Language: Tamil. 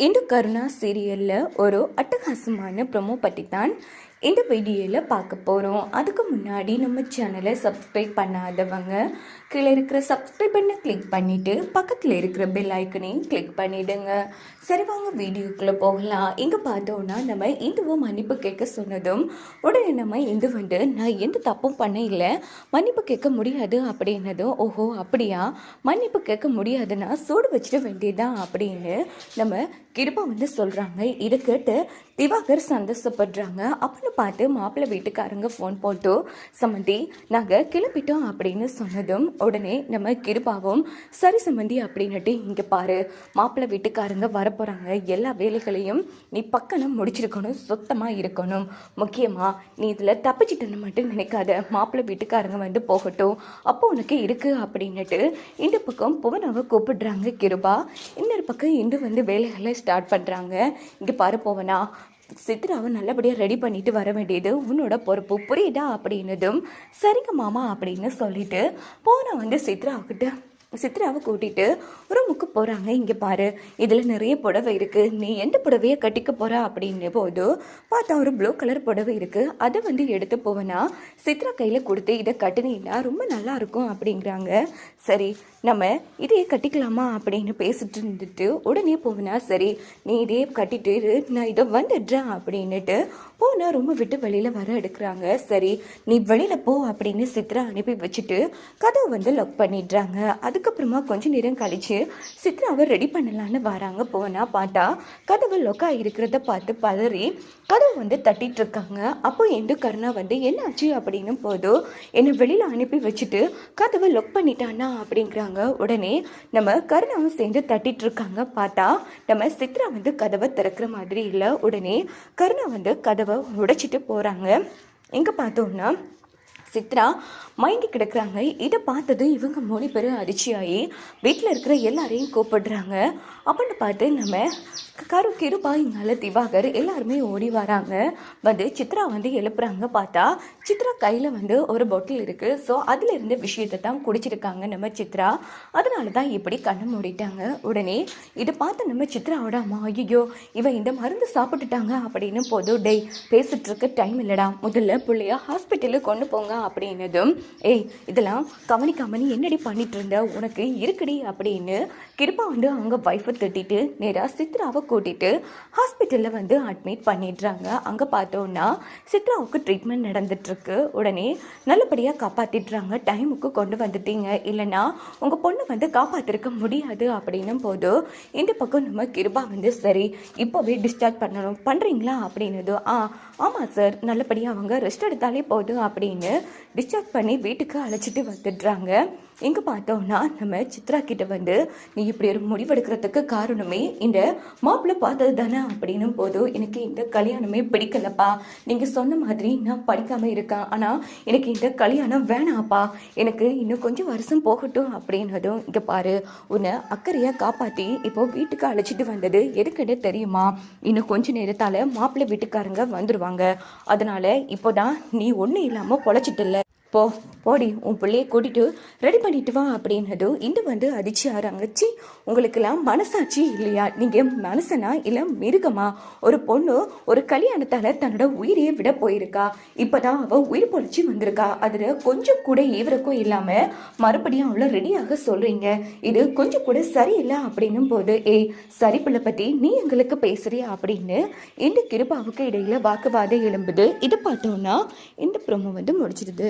இந்து கருணா சீரியலில் ஒரு அட்டகாசமான ப்ரொமோ பற்றி தான் இந்த வீடியோவில் பார்க்க போகிறோம் அதுக்கு முன்னாடி நம்ம சேனலை சப்ஸ்கிரைப் பண்ணாதவங்க கீழே இருக்கிற சப்ஸ்கிரைப் பண்ண கிளிக் பண்ணிவிட்டு பக்கத்தில் இருக்கிற பெல் ஐக்கனையும் கிளிக் பண்ணிவிடுங்க சரி வாங்க வீடியோக்குள்ளே போகலாம். இங்கே பார்த்தோன்னா நம்ம இந்துவும் மன்னிப்பு கேட்க சொன்னதும் உடனே நம்ம இந்து வந்து நான் எந்த தப்பும் பண்ண இல்லை மன்னிப்பு கேட்க முடியாது அப்படின்னதும் ஓஹோ அப்படியா? மன்னிப்பு கேட்க முடியாதுன்னா சூடு வச்சிட வேண்டியதுதான் அப்படின்னு நம்ம கிருபா வந்து சொல்கிறாங்க இதை கேட்டு திவாகர் சந்தோஷப்படுறாங்க. அப்போ அப்படின்னு பார்த்து மாப்பிள்ளை வீட்டுக்காரங்க ஃபோன் போட்டு சம்மந்தி நாங்கள் கிளம்பிட்டோம் அப்படின்னு சொன்னதும் உடனே நம்ம கிருபாவும் சரி சம்மந்தி அப்படின்னுட்டு இங்கே பாரு மாப்பிள்ளை வீட்டுக்காரங்க வரப்போகிறாங்க எல்லா வேலைகளையும் நீ பக்கனம் முடிச்சிருக்கணும் சுத்தமாக இருக்கணும். முக்கியமாக நீ இதில் தப்பிச்சிட்டேன்னு மட்டும் நினைக்காத. மாப்பிள்ளை வீட்டுக்காரங்க வந்து போகட்டும். அப்போ உனக்கு இருக்குது அப்படின்னுட்டு இந்த பக்கம் புவனாவை கூப்பிடுறாங்க கிருபா. இன்னொரு பக்கம் இந்து வந்து வேலைகளை ஸ்டார்ட் பண்ணுறாங்க இங்கே பாரு போவனா சித்ராவை நல்லபடியாக ரெடி பண்ணிட்டு வர வேண்டியது உன்னோட பொறுப்பு. புரியுதா? அப்படின்னதும் சரிங்க மாமா அப்படின்னு சொல்லிட்டு போன வந்து சித்ராவுக்கிட்ட சித்ராவை கூட்டிட்டு ரூமுக்கு போகிறாங்க இங்கே பாரு இதில் நிறைய புடவை இருக்குது நீ எந்த புடவையை கட்டிக்க போகிற அப்படின்ன போது பார்த்தா ஒரு ப்ளூ கலர் புடவை இருக்குது அதை வந்து எடுத்து போவேனா? சித்ரா கையில் கொடுத்து இதை கட்டினீங்கன்னா ரொம்ப நல்லா இருக்கும் அப்படிங்கிறாங்க. சரி நம்ம இதையே கட்டிக்கலாமா அப்படின்னு பேசிட்டு இருந்துட்டு உடனே போவேனா? சரி நீ இதையே கட்டிட்டு இரு, நான் இதை வந்துடுறேன் அப்படின்னுட்டு போனால் ரொம்ப விட்டு வெளியில் வர எடுக்கிறாங்க. சரி நீ வெளியில் போ அப்படின்னு சித்ரா அனுப்பி வச்சுட்டு கதவை வந்து லக் பண்ணிடுறாங்க. அது அதுக்கப்புறமா கொஞ்ச நேரம் கழிச்சு சித்ராவை ரெடி பண்ணலான்னு வராங்க போனா பார்த்தா கதவு லொக்கா இருக்கிறத பார்த்து பதறி கதவு வந்து தட்டிட்டு இருக்காங்க. அப்போ எந்த கருணா வந்து என்னாச்சு? அப்படின்னு போதோ என்னை வெளியில் அனுப்பி வச்சுட்டு கதவை லொக் பண்ணிட்டானா அப்படிங்கிறாங்க. உடனே நம்ம கருணாவும் சேர்ந்து தட்டிட்டு இருக்காங்க. பார்த்தா நம்ம சித்ரா வந்து கதவை திறக்கிற மாதிரி இல்லை. உடனே கருணா வந்து கதவை உடைச்சிட்டு போகிறாங்க எங்கே பார்த்தோம்னா சித்ரா மயங்கி கிடக்குறாங்க. இதை பார்த்தது இவங்க மூணு பேரும் அதிர்ச்சியாகி வீட்டில் இருக்கிற எல்லாரையும் கூப்பிடுறாங்க. அப்படின்னு பார்த்து நம்ம கரு கிருபா இங்கால திவாகர் எல்லாருமே ஓடி வராங்க. வந்து சித்ரா வந்து எழுப்புறாங்க பார்த்தா சித்ரா கையில் வந்து ஒரு பொட்டில் இருக்குது ஸோ அதில் இருந்த விஷயத்தை தான் குடிச்சிருக்காங்க நம்ம சித்ரா. அதனால தான் இப்படி கண்ணை மூடிட்டாங்க. உடனே இதை பார்த்து நம்ம சித்ராவோட அம்மா ஐயோ இவன் இந்த மருந்து சாப்பிட்டுட்டாங்க அப்படின்னு போதும் டேய் பேசிட்டு இருக்க டைம் இல்லைடா. முதல்ல பிள்ளைய ஹாஸ்பிட்டலுக்கு கொண்டு போங்க அப்படின்னதும் ஏய் இதெல்லாம் கவனிக்காம நீ என்னடி பண்ணிட்டு இருந்த உனக்கு இருக்குடி அப்படின்னு கிருப்பா வந்து அவங்க ஒய்ஃபை திட்டிட்டு நேராக சித்ராவை கூட்டிட்டு ஹாஸ்பிட்டலில் வந்து அட்மிட் பண்ணிடுறாங்க. அங்கே பார்த்தோன்னா சித்ராவுக்கு ட்ரீட்மெண்ட் நடந்துட்டுருக்கு. உடனே நல்லபடியாக காப்பாற்றிடுறாங்க டைமுக்கு கொண்டு வந்துட்டீங்க. இல்லைன்னா உங்கள் பொண்ணு வந்து காப்பாற்றிருக்க முடியாது அப்படின்னும் போது இந்த பக்கம் நம்ம கிருபா வந்து சரி இப்போவே டிஸ்சார்ஜ் பண்ணணும். பண்ணுறீங்களா அப்படின்னது ஆ ஆமாம் சார் நல்லபடியாக அவங்க ரெஸ்ட் எடுத்தாலே போதும் அப்படின்னு டிஸ்சார்ஜ் பண்ணி வீட்டுக்கு அழைச்சிட்டு வந்துடுறாங்க. இங்கே பார்த்தோம்னா நம்ம சித்ரா கிட்ட வந்து நீ இப்படி ஒரு முடிவெடுக்கிறதுக்கு காரணமே இந்த மாப்பிள்ளை பார்த்தது தானே? அப்படின்னும் போதும் எனக்கு இந்த கல்யாணமே பிடிக்கலப்பா. நீங்கள் சொன்ன மாதிரி நான் படிக்காமல் இருக்கேன். ஆனால் எனக்கு இந்த கல்யாணம் வேணாப்பா. எனக்கு இன்னும் கொஞ்சம் வருஷம் போகட்டும். அப்படின்னதும் இங்கே பாரு உன்னை அக்கறையாக காப்பாற்றி இப்போ வீட்டுக்கு அழைச்சிட்டு வந்தது எதுக்குன்னு தெரியுமா? இன்னும் கொஞ்ச நேரத்தால் மாப்பிள்ளை வீட்டுக்காரங்க வந்துடுவாங்க அதனால இப்போதான் நீ ஒன்றும் இல்லாமல் பொழைச்சிட்டில்ல போ போடி உன் பிள்ளைய கூட்டிட்டு ரெடி பண்ணிட்டு வா அப்படின்னதும் இந்த வந்து அதிர்ச்சி ஆறாங்க சி உங்களுக்கெல்லாம் மனசாட்சி இல்லையா? நீங்கள் மனசனா இல்லை மிருகமா? ஒரு பொண்ணு ஒரு கல்யாணத்தால் தன்னோட உயிரையே விட போயிருக்கா? இப்போதான் அவள் உயிர் பொழிச்சு வந்திருக்கா. அதில் கொஞ்சம் கூட ஈவரக்கும் இல்லாமல் மறுபடியும் அவளை ரெடியாக சொல்கிறீங்க இது கொஞ்சம் கூட சரியில்லை அப்படின்னும் போது ஏய் சரி பிள்ளை பற்றி நீ எங்களுக்கு பேசுறியா? அப்படின்னு இந்த கிருபாவுக்கு இடையில் வாக்குவாதம் எழும்புது. இதை பார்த்தோன்னா இந்த ப்ரோமோ வந்து முடிச்சிடுது